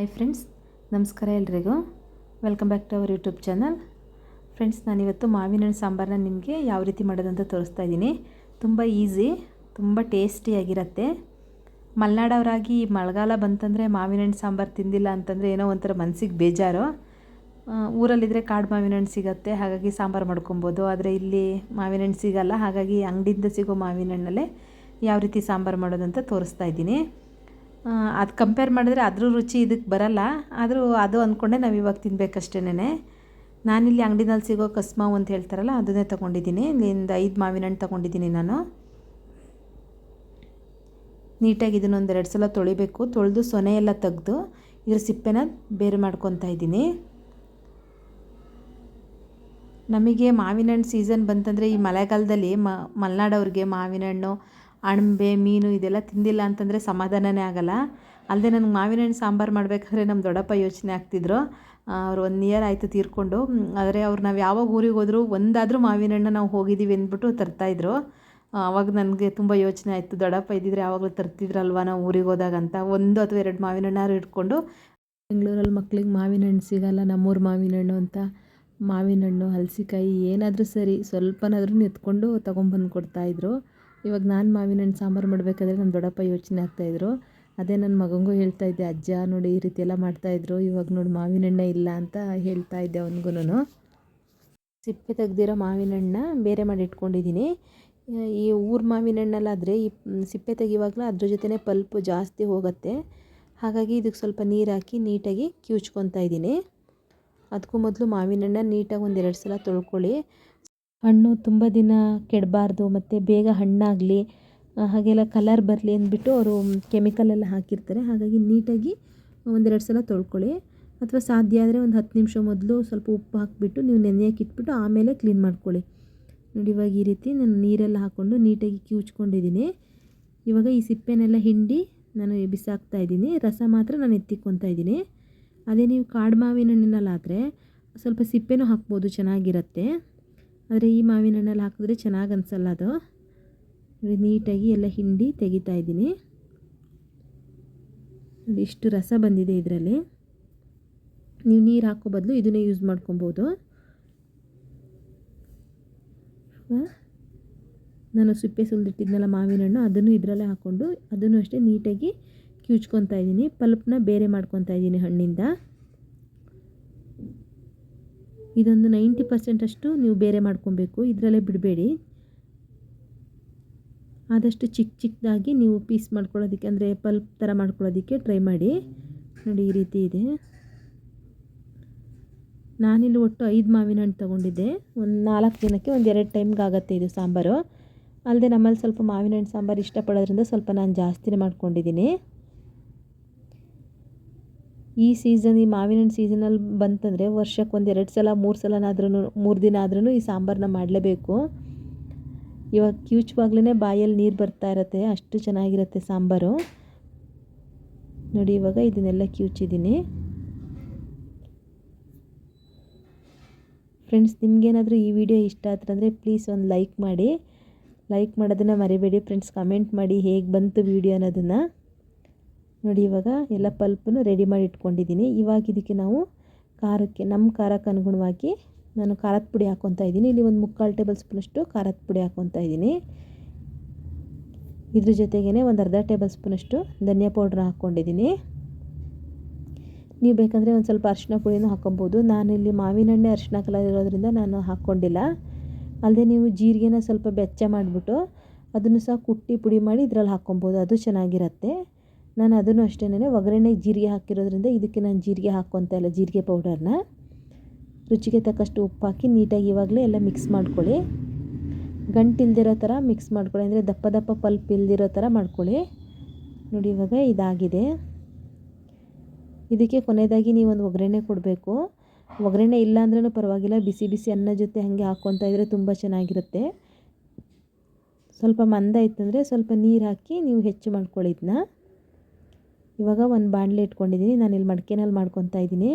Hi friends ನಮಸ್ಕಾರ ಎಲ್ರಿಗೂ. Welcome back to our YouTube channel friends ನಾನಿವತ್ತು ಮಾವಿನ ಹಣ್ಣು ಸಾಂಬಾರನ್ನ ನಿಮಗೆ ಯಾವ ರೀತಿ ಮಾಡೋದಂತ ತೋರಿಸ್ತಾ ಇದ್ದೀನಿ. ತುಂಬ ಈಸಿ ತುಂಬ ಟೇಸ್ಟಿಯಾಗಿರುತ್ತೆ ಮಲೆನಾಡವರಾಗಿ ಮಳೆಗಾಲ ಬಂತಂದರೆ ಮಾವಿನ ಹಣ್ಣು ಸಾಂಬಾರು ತಿಂದಿಲ್ಲ ಅಂತಂದರೆ ಏನೋ ಒಂಥರ ಮನಸ್ಸಿಗೆ ಬೇಜಾರು. ಊರಲ್ಲಿದ್ದರೆ ಕಾಡು ಮಾವಿನ ಹಣ್ಣು ಸಿಗುತ್ತೆ, ಹಾಗಾಗಿ ಸಾಂಬಾರು ಮಾಡ್ಕೊಬೋದು. ಆದರೆ ಇಲ್ಲಿ ಮಾವಿನ ಹಣ್ಣು ಸಿಗಲ್ಲ, ಹಾಗಾಗಿ ಅಂಗಡಿಯಿಂದ ಸಿಗೋ ಮಾವಿನ ಹಣ್ಣಲ್ಲೇ ಯಾವ ರೀತಿ ಸಾಂಬಾರು ಮಾಡೋದಂತ ತೋರಿಸ್ತಾ ಇದ್ದೀನಿ. ಅದು ಕಂಪೇರ್ ಮಾಡಿದ್ರೆ ಅದ್ರ ರುಚಿ ಇದಕ್ಕೆ ಬರಲ್ಲ. ಆದರೂ ಅದು ಅಂದ್ಕೊಂಡೆ ನಾವು ಇವಾಗ ತಿನ್ಬೇಕಷ್ಟೇನೆ ನಾನಿಲ್ಲಿ ಅಂಗಡಿನಲ್ಲಿ ಸಿಗೋ ಕಸ್ಮಾವು ಅಂತ ಹೇಳ್ತಾರಲ್ಲ, ಅದನ್ನೇ ತೊಗೊಂಡಿದ್ದೀನಿ. ಇಲ್ಲಿಂದ ಐದು ಮಾವಿನ ಹಣ್ಣು ತೊಗೊಂಡಿದ್ದೀನಿ ನಾನು. ನೀಟಾಗಿ ಇದನ್ನೊಂದು ಎರಡು ಸಲ ತೊಳಿಬೇಕು. ತೊಳೆದು ಸೊನೆ ಎಲ್ಲ ತೆಗೆದು ಇದ್ರ ಸಿಪ್ಪೆನ ಬೇರೆ ಮಾಡ್ಕೊತಾ ಇದ್ದೀನಿ. ನಮಗೆ ಮಾವಿನ ಹಣ್ಣು ಸೀಸನ್ ಬಂತಂದರೆ ಈ ಮಳೆಗಾಲದಲ್ಲಿ ಮಲೆನಾಡವ್ರಿಗೆ ಮಾವಿನ ಹಣ್ಣು ಅಣಬೆ, ಮೀನು ಇದೆಲ್ಲ ತಿಂದಿಲ್ಲ ಅಂತಂದರೆ ಸಮಾಧಾನನೇ ಆಗಲ್ಲ. ಅಲ್ಲದೆ ನನಗೆ ಮಾವಿನ ಹಣ್ಣು ಸಾಂಬಾರು ಮಾಡಬೇಕಾದ್ರೆ ನಮ್ಮ ದೊಡ್ಡಪ್ಪ ಯೋಚನೆ ಆಗ್ತಿದ್ರು. ಅವ್ರು ಒನ್ ಇಯರ್ ಆಯಿತು ತೀರ್ಕೊಂಡು. ಆದರೆ ಅವ್ರು ನಾವು ಯಾವಾಗ ಊರಿಗೆ ಹೋದರೂ ಒಂದಾದರೂ ಮಾವಿನ ಹಣ್ಣು ನಾವು ಹೋಗಿದ್ದೀವಿ ಅಂದ್ಬಿಟ್ಟು ತರ್ತಾಯಿದ್ರು ಆವಾಗ ನನಗೆ ತುಂಬ ಯೋಚನೆ ಆಯಿತು. ದೊಡ್ಡಪ್ಪ ಇದ್ದಿದ್ರೆ ಯಾವಾಗಲೂ ತರ್ತಿದ್ರಲ್ವ ನಾವು ಊರಿಗೆ ಹೋದಾಗ ಅಂತ. ಒಂದು ಅಥವಾ ಎರಡು ಮಾವಿನ ಹಣ್ಣಾರು ಇಟ್ಕೊಂಡು ಬೆಂಗಳೂರಲ್ಲಿ ಮಕ್ಳಿಗೆ ಮಾವಿನ ಹಣ್ಣು ಸಿಗಲ್ಲ, ನಮ್ಮೂರು ಮಾವಿನ ಹಣ್ಣು ಅಂತ. ಮಾವಿನ ಹಣ್ಣು, ಹಲಸಿಕಾಯಿ ಏನಾದರೂ ಸರಿ, ಸ್ವಲ್ಪನಾದ್ರೂ ಎತ್ಕೊಂಡು ತೊಗೊಂಬಂದು ಕೊಡ್ತಾಯಿದ್ರು ಇವಾಗ ನಾನು ಮಾವಿನ ಹಣ್ಣು ಸಾಂಬಾರು ಮಾಡಬೇಕಾದ್ರೆ ನನ್ನ ದೊಡ್ಡಪ್ಪ ಯೋಚನೆ ಆಗ್ತಾಯಿದ್ರು ಅದೇ ನನ್ನ ಮಗನಿಗೂ ಹೇಳ್ತಾ ಇದ್ದೆ, ಅಜ್ಜ ನೋಡಿ ಈ ರೀತಿ ಎಲ್ಲ ಮಾಡ್ತಾಯಿದ್ರು ಇವಾಗ ನೋಡಿ ಮಾವಿನ ಹಣ್ಣೇ ಇಲ್ಲ ಅಂತ ಹೇಳ್ತಾ ಇದ್ದೆ ಅವನಿಗೂ ಸಿಪ್ಪೆ ತೆಗ್ದಿರೋ ಮಾವಿನ ಹಣ್ಣನ್ನ ಬೇರೆ ಮಾಡಿ ಇಟ್ಕೊಂಡಿದ್ದೀನಿ. ಈ ಊರು ಮಾವಿನ ಹಣ್ಣಲ್ಲಾದರೆ ಈ ಸಿಪ್ಪೆ ತೆಗಿವಾಗಲೂ ಅದ್ರ ಜೊತೆನೇ ಪಲ್ಪು ಜಾಸ್ತಿ ಹೋಗುತ್ತೆ. ಹಾಗಾಗಿ ಇದಕ್ಕೆ ಸ್ವಲ್ಪ ನೀರು ಹಾಕಿ ನೀಟಾಗಿ ಕಿವುಚ್ಕೊತಾ ಇದ್ದೀನಿ. ಅದಕ್ಕೂ ಮೊದಲು ಮಾವಿನ ಹಣ್ಣ ನೀಟಾಗಿ ಒಂದೆರಡು ಸಲ ತೊಳ್ಕೊಳ್ಳಿ. ಹಣ್ಣು ತುಂಬ ದಿನ ಕೆಡಬಾರ್ದು, ಮತ್ತು ಬೇಗ ಹಣ್ಣಾಗಲಿ ಹಾಗೆಲ್ಲ ಕಲರ್ ಬರಲಿ ಅಂದ್ಬಿಟ್ಟು ಅವರು ಕೆಮಿಕಲ್ ಎಲ್ಲ ಹಾಕಿರ್ತಾರೆ. ಹಾಗಾಗಿ ನೀಟಾಗಿ ಒಂದೆರಡು ಸಲ ತೊಳ್ಕೊಳ್ಳಿ. ಅಥವಾ ಸಾಧ್ಯ ಆದರೆ ಒಂದು ಹತ್ತು ನಿಮಿಷ ಮೊದಲು ಸ್ವಲ್ಪ ಉಪ್ಪು ಹಾಕಿಬಿಟ್ಟು ನೀವು ನೆನೆಯಕ್ಕೆ ಇಟ್ಬಿಟ್ಟು ಆಮೇಲೆ ಕ್ಲೀನ್ ಮಾಡ್ಕೊಳ್ಳಿ. ನೋಡಿ ಇವಾಗ ಈ ರೀತಿ ನಾನು ನೀರೆಲ್ಲ ಹಾಕ್ಕೊಂಡು ನೀಟಾಗಿ ಕಿವುಚ್ಕೊಂಡಿದ್ದೀನಿ. ಇವಾಗ ಈ ಸಿಪ್ಪೆನೆಲ್ಲ ಹಿಂಡಿ ನಾನು ಬಿಸಾಕ್ತಾ ಇದ್ದೀನಿ. ರಸ ಮಾತ್ರ ನಾನು ಎತ್ತಿಕ್ಕೊತಾ ಇದ್ದೀನಿ. ಅದೇ ನೀವು ಕಾಡು ಮಾವಿನ ಹಣ್ಣಿನಲ್ಲಾದರೆ ಸ್ವಲ್ಪ ಸಿಪ್ಪೆನೂ ಹಾಕ್ಬೋದು, ಚೆನ್ನಾಗಿರುತ್ತೆ. ಆದರೆ ಈ ಮಾವಿನ ಹಣ್ಣಲ್ಲಿ ಹಾಕಿದ್ರೆ ಚೆನ್ನಾಗಿ ಅನಿಸಲ್ಲ ಅದು. ನೀಟಾಗಿ ಎಲ್ಲ ಹಿಂಡಿ ತೆಗಿತಾ ಇದ್ದೀನಿ. ಇಷ್ಟು ರಸ ಬಂದಿದೆ ಇದರಲ್ಲಿ. ನೀವು ನೀರು ಹಾಕೋ ಬದಲು ಇದನ್ನೇ ಯೂಸ್ ಮಾಡ್ಕೊಬೋದು. ನಾನು ಸಿಪ್ಪೆ ಸುಲಿದಿಟ್ಟಿದ್ನಲ್ಲ ಮಾವಿನ ಹಣ್ಣು ಅದನ್ನು ಇದರಲ್ಲೇ ಹಾಕ್ಕೊಂಡು ಅದನ್ನು ಅಷ್ಟೇ ನೀಟಾಗಿ ಕಿವುಚ್ಕೊತಾ ಇದ್ದೀನಿ. ಪಲ್ಪ್ನ ಬೇರೆ ಮಾಡ್ಕೊತಾ ಇದ್ದೀನಿ ಹಣ್ಣಿಂದ. ಇದೊಂದು ನೈಂಟಿ ಪರ್ಸೆಂಟಷ್ಟು ನೀವು ಬೇರೆ ಮಾಡ್ಕೊಬೇಕು. ಇದರಲ್ಲೇ ಬಿಡಬೇಡಿ. ಆದಷ್ಟು ಚಿಕ್ಕ ಚಿಕ್ಕದಾಗಿ ನೀವು ಪೀಸ್ ಮಾಡ್ಕೊಳ್ಳೋದಕ್ಕೆ, ಅಂದರೆ ಪಲ್ಪ್ ಥರ ಮಾಡ್ಕೊಳ್ಳೋದಕ್ಕೆ ಟ್ರೈ ಮಾಡಿ. ನೋಡಿ, ಈ ರೀತಿ ಇದೆ. ನಾನಿಲ್ಲಿ ಒಟ್ಟು ಐದು ಮಾವಿನ ಹಣ್ಣು ತೊಗೊಂಡಿದ್ದೆ. ಒಂದು ನಾಲ್ಕು ದಿನಕ್ಕೆ ಒಂದು ಎರಡು ಟೈಮ್ಗೆ ಆಗುತ್ತೆ ಇದು ಸಾಂಬಾರು. ಅಲ್ಲದೆ ನಮ್ಮಲ್ಲಿ ಸ್ವಲ್ಪ ಮಾವಿನ ಹಣ್ಣು ಸಾಂಬಾರು ಇಷ್ಟಪಡೋದ್ರಿಂದ ಸ್ವಲ್ಪ ನಾನು ಜಾಸ್ತಿನೇ ಮಾಡ್ಕೊಂಡಿದ್ದೀನಿ. ಈ ಸೀಸನ್ ಈ ಮಾವಿನ ಹಣ್ಣು ಸೀಸನಲ್ಲಿ ಬಂತಂದರೆ ವರ್ಷಕ್ಕೆ ಒಂದು ಎರಡು ಸಲ, ಮೂರು ಸಲನಾದ್ರೂ ಮೂರು ದಿನ ಆದ್ರೂ ಈ ಸಾಂಬಾರನ್ನ ಮಾಡಲೇಬೇಕು. ಇವಾಗ ಕ್ಯೂಚುವಾಗ್ಲೇ ಬಾಯಲ್ಲಿ ನೀರು ಬರ್ತಾ ಇರತ್ತೆ, ಅಷ್ಟು ಚೆನ್ನಾಗಿರುತ್ತೆ ಸಾಂಬಾರು. ನೋಡಿ, ಇವಾಗ ಇದನ್ನೆಲ್ಲ ಕ್ಯೂಚಿದ್ದೀನಿ ಫ್ರೆಂಡ್ಸ್ ನಿಮಗೇನಾದರೂ ಈ ವಿಡಿಯೋ ಇಷ್ಟ ಆಯ್ತಂದರೆ ಪ್ಲೀಸ್ ಒಂದು ಲೈಕ್ ಮಾಡಿ. ಲೈಕ್ ಮಾಡೋದನ್ನು ಮರಿಬೇಡಿ. ಫ್ರೆಂಡ್ಸ್ ಕಮೆಂಟ್ ಮಾಡಿ ಹೇಗೆ ಬಂತು ವಿಡಿಯೋ ಅನ್ನೋದನ್ನು. ನೋಡಿ ಇವಾಗ ಎಲ್ಲ ಪಲ್ಪನ್ನು ರೆಡಿ ಮಾಡಿ ಇಟ್ಕೊಂಡಿದ್ದೀನಿ. ಇವಾಗ ಇದಕ್ಕೆ ನಾವು ಖಾರಕ್ಕೆ, ನಮ್ಮ ಖಾರಕ್ಕೆ ಅನುಗುಣವಾಗಿ ನಾನು ಖಾರದ ಪುಡಿ ಹಾಕ್ಕೊತಾ ಇದ್ದೀನಿ. ಇಲ್ಲಿ ಒಂದು ಮುಕ್ಕಾಲು ಟೇಬಲ್ ಸ್ಪೂನಷ್ಟು ಖಾರದ ಪುಡಿ ಹಾಕ್ಕೊತಾ ಇದ್ದೀನಿ. ಇದ್ರ ಜೊತೆಗೇ ಒಂದು ಅರ್ಧ ಟೇಬಲ್ ಸ್ಪೂನಷ್ಟು ಧನಿಯಾ ಪೌಡ್ರ್ ಹಾಕ್ಕೊಂಡಿದ್ದೀನಿ. ನೀವು ಬೇಕಂದರೆ ಒಂದು ಸ್ವಲ್ಪ ಅರಿಶಿನ ಪುಡಿನೂ ಹಾಕ್ಕೊಬೋದು ನಾನು ಮಾವಿನ ಹಣ್ಣೆ ಅರಿಶಿನ ಕಲರ್ ಇರೋದ್ರಿಂದ ನಾನು ಹಾಕ್ಕೊಂಡಿಲ್ಲ. ಅಲ್ಲದೆ ನೀವು ಜೀರಿಗೆನ ಸ್ವಲ್ಪ ಬೆಚ್ಚ ಮಾಡಿಬಿಟ್ಟು ಅದನ್ನು ಸಹ ಕುಟ್ಟಿ ಪುಡಿ ಮಾಡಿ ಇದರಲ್ಲಿ ಹಾಕ್ಕೊಬೋದು ಅದು ಚೆನ್ನಾಗಿರುತ್ತೆ. ನಾನು ಅದನ್ನು ಅಷ್ಟೇನೆ ಒಗ್ಗರಣೆಗೆ ಜೀರಿಗೆ ಹಾಕಿರೋದ್ರಿಂದ ಇದಕ್ಕೆ ನಾನು ಜೀರಿಗೆ ಹಾಕ್ಕೊತಾ ಇಲ್ಲ ಜೀರಿಗೆ ಪೌಡರ್ನ. ರುಚಿಗೆ ತಕ್ಕಷ್ಟು ಉಪ್ಪು ಹಾಕಿ ನೀಟಾಗಿ ಇವಾಗಲೇ ಎಲ್ಲ ಮಿಕ್ಸ್ ಮಾಡ್ಕೊಳ್ಳಿ. ಗಂಟಿಲ್ದಿರೋ ಥರ ಮಿಕ್ಸ್ ಮಾಡ್ಕೊಳ್ಳಿ. ಅಂದರೆ ದಪ್ಪ ದಪ್ಪ ಪಲ್ಪ್ ಇಲ್ದಿರೋ ಥರ ಮಾಡ್ಕೊಳ್ಳಿ. ನೋಡಿ ಇವಾಗ ಇದಾಗಿದೆ. ಇದಕ್ಕೆ ಕೊನೆಯದಾಗಿ ನೀವು ಒಂದು ಒಗ್ಗರಣೆ ಕೊಡಬೇಕು. ಒಗ್ಗರಣೆ ಇಲ್ಲ ಅಂದ್ರೂ ಪರವಾಗಿಲ್ಲ. ಬಿಸಿ ಬಿಸಿ ಅನ್ನ ಜೊತೆ ಹಾಗೆ ಹಾಕ್ಕೊತಾ ಇದ್ದರೆ ತುಂಬ ಚೆನ್ನಾಗಿರುತ್ತೆ. ಸ್ವಲ್ಪ ಮಂದ ಇತ್ತಂದರೆ ಸ್ವಲ್ಪ ನೀರು ಹಾಕಿ ನೀವು ಹೆಚ್ಚು ಮಾಡ್ಕೊಳ್ಳಿ ಇದನ್ನ ಇವಾಗ ಒಂದು ಬಾಣಲೆ ಇಟ್ಕೊಂಡಿದ್ದೀನಿ ನಾನು ಇಲ್ಲಿ ಮಡಿಕೆನಲ್ಲಿ ಮಾಡ್ಕೊತಾ ಇದ್ದೀನಿ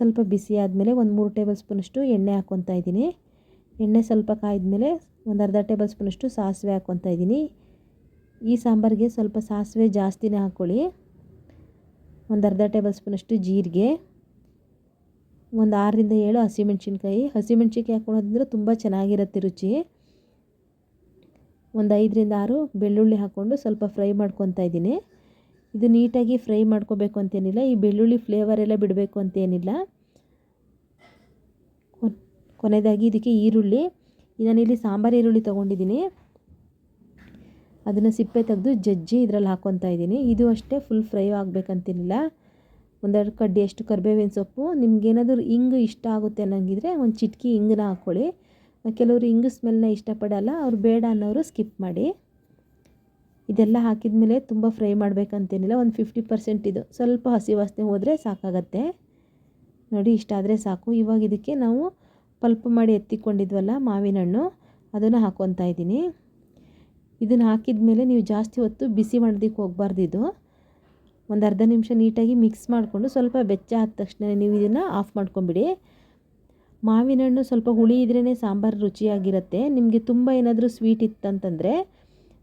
ಸ್ವಲ್ಪ ಬಿಸಿ ಆದಮೇಲೆ ಒಂದು ಮೂರು ಟೇಬಲ್ ಸ್ಪೂನಷ್ಟು ಎಣ್ಣೆ ಹಾಕ್ಕೊತಾ ಇದ್ದೀನಿ ಎಣ್ಣೆ ಸ್ವಲ್ಪ ಕಾಯ್ದಮೇಲೆ ಒಂದು ಅರ್ಧ ಟೇಬಲ್ ಸ್ಪೂನಷ್ಟು ಸಾಸಿವೆ ಹಾಕ್ಕೊತಾ ಇದ್ದೀನಿ ಈ ಸಾಂಬಾರಿಗೆ ಸ್ವಲ್ಪ ಸಾಸಿವೆ ಜಾಸ್ತಿನೇ ಹಾಕ್ಕೊಳ್ಳಿ ಒಂದು ಅರ್ಧ ಟೇಬಲ್ ಸ್ಪೂನಷ್ಟು ಜೀರಿಗೆ. ಒಂದು ಆರರಿಂದ ಏಳು ಹಸಿಮೆಣ್ಸಿನ್ಕಾಯಿ. ಹಸಿಮೆಣ್ಸಿನ್ಕಾಯಿ ಹಾಕ್ಕೊಳೋದ್ರಿಂದ ತುಂಬ ಚೆನ್ನಾಗಿರುತ್ತೆ ರುಚಿ. ಒಂದು ಐದರಿಂದ ಆರು ಬೆಳ್ಳುಳ್ಳಿ ಹಾಕ್ಕೊಂಡು ಸ್ವಲ್ಪ ಫ್ರೈ ಮಾಡ್ಕೊತಾ ಇದ್ದೀನಿ ಇದು ನೀಟಾಗಿ ಫ್ರೈ ಮಾಡ್ಕೋಬೇಕು ಅಂತೇನಿಲ್ಲ, ಈ ಬೆಳ್ಳುಳ್ಳಿ ಫ್ಲೇವರ್ ಎಲ್ಲ ಬಿಡಬೇಕು ಅಂತೇನಿಲ್ಲ. ಕೊನೆಯದಾಗಿ ಇದಕ್ಕೆ ಈರುಳ್ಳಿ ನಾನಿಲ್ಲಿ ಸಾಂಬಾರು ಈರುಳ್ಳಿ ತೊಗೊಂಡಿದ್ದೀನಿ. ಅದನ್ನು ಸಿಪ್ಪೆ ತೆಗೆದು ಜಜ್ಜಿ ಇದರಲ್ಲಿ ಹಾಕ್ಕೊತಾ ಇದ್ದೀನಿ. ಇದು ಅಷ್ಟೇ ಫುಲ್ ಫ್ರೈ ಆಗಬೇಕಂತೇನಿಲ್ಲ ಒಂದೆರಡು ಕಡ್ಡಿ ಎಷ್ಟು ಕರಿಬೇವಿನ ಸೊಪ್ಪು ನಿಮ್ಗೇನಾದರೂ ಹಿಂಗು ಇಷ್ಟ ಆಗುತ್ತೆ ಅನ್ನೋಂಗಿದ್ರೆ ಒಂದು ಚಿಟಕಿ ಹಿಂಗನ್ನ ಹಾಕ್ಕೊಳ್ಳಿ ಕೆಲವರು ಹಿಂಗು ಸ್ಮೆಲ್ನ ಇಷ್ಟಪಡಲ್ಲ, ಅವ್ರು ಬೇಡ ಅನ್ನೋರು ಸ್ಕಿಪ್ ಮಾಡಿ. ಇದೆಲ್ಲ ಹಾಕಿದ ಮೇಲೆ ತುಂಬ ಫ್ರೈ ಮಾಡಬೇಕಂತೇನಿಲ್ಲ, ಒಂದು ಫಿಫ್ಟಿ ಪರ್ಸೆಂಟ್ ಇದು. ಸ್ವಲ್ಪ ಹಸಿ ವಾಸನೆ ಹೋದರೆ ಸಾಕಾಗತ್ತೆ. ನೋಡಿ ಇಷ್ಟಾದರೆ ಸಾಕು. ಇವಾಗ ಇದಕ್ಕೆ ನಾವು ಪಲ್ಪ್ ಮಾಡಿ ಎತ್ತಿಕೊಂಡಿದ್ವಲ್ಲ ಮಾವಿನ ಹಣ್ಣು ಅದನ್ನು ಹಾಕ್ಕೊತಾ ಇದ್ದೀನಿ. ಇದನ್ನು ಹಾಕಿದ ಮೇಲೆ ನೀವು ಜಾಸ್ತಿ ಹೊತ್ತು ಬಿಸಿ ಮಾಡೋದಕ್ಕೆ ಹೋಗಬಾರ್ದು ಇದು. ಒಂದು ಅರ್ಧ ನಿಮಿಷ ನೀಟಾಗಿ ಮಿಕ್ಸ್ ಮಾಡಿಕೊಂಡು ಸ್ವಲ್ಪ ಬೆಚ್ಚ ಆದ ತಕ್ಷಣ ನೀವು ಇದನ್ನು ಆಫ್ ಮಾಡ್ಕೊಂಬಿಡಿ. ಮಾವಿನ ಹಣ್ಣು ಸ್ವಲ್ಪ ಹುಳಿ ಇದ್ರೇ ಸಾಂಬಾರು ರುಚಿಯಾಗಿರುತ್ತೆ. ನಿಮಗೆ ತುಂಬ ಏನಾದರೂ ಸ್ವೀಟ್ ಇತ್ತಂತಂದರೆ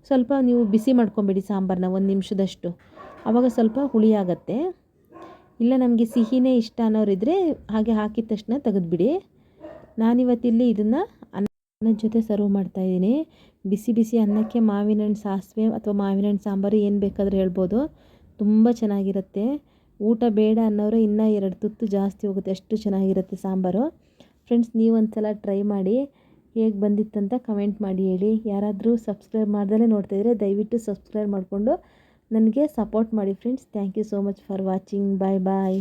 ಸ್ವಲ್ಪ ನೀವು ಬಿಸಿ ಮಾಡ್ಕೊಂಬಿಡಿ ಸಾಂಬಾರನ್ನ ಒಂದು ನಿಮಿಷದಷ್ಟು. ಆವಾಗ ಸ್ವಲ್ಪ ಹುಳಿ ಆಗುತ್ತೆ. ಇಲ್ಲ ನಮಗೆ ಸಿಹಿನೇ ಇಷ್ಟ ಅನ್ನೋರಿದ್ದರೆ ಹಾಗೆ ಹಾಕಿದ ತಕ್ಷಣ ತೆಗೆದುಬಿಡಿ. ನಾನಿವತ್ತಿಲ್ಲಿ ಇದನ್ನು ಅನ್ನದ ಜೊತೆ ಸರ್ವ್ ಮಾಡ್ತಾಯಿದ್ದೀನಿ ಬಿಸಿ ಬಿಸಿ ಅನ್ನಕ್ಕೆ ಮಾವಿನ ಹಣ್ಣು ಸಾಸಿವೆ ಅಥವಾ ಮಾವಿನ ಹಣ್ಣು ಸಾಂಬಾರು ಏನು ಬೇಕಾದರೂ ಹೇಳ್ಬೋದು. ತುಂಬ ಚೆನ್ನಾಗಿರುತ್ತೆ. ಊಟ ಬೇಡ ಅನ್ನೋರು ಇನ್ನೂ ಎರಡು ತುತ್ತು ಜಾಸ್ತಿ ಹೋಗುತ್ತೆ, ಅಷ್ಟು ಚೆನ್ನಾಗಿರುತ್ತೆ ಸಾಂಬಾರು. ಫ್ರೆಂಡ್ಸ್ ನೀವೊಂದು ಸಲ ಟ್ರೈ ಮಾಡಿ. ಹೇಗೆ ಬಂದಿತ್ತಂತ ಕಮೆಂಟ್ ಮಾಡಿ ಹೇಳಿ. ಯಾರಾದರೂ ಸಬ್ಸ್ಕ್ರೈಬ್ ಮಾಡ್ದಲೇ ನೋಡ್ತಾ ಇದ್ದರೆ ದಯವಿಟ್ಟು ಸಬ್ಸ್ಕ್ರೈಬ್ ಮಾಡಿಕೊಂಡು ನನಗೆ ಸಪೋರ್ಟ್ ಮಾಡಿ friends. Thank you so much for watching. Bye bye.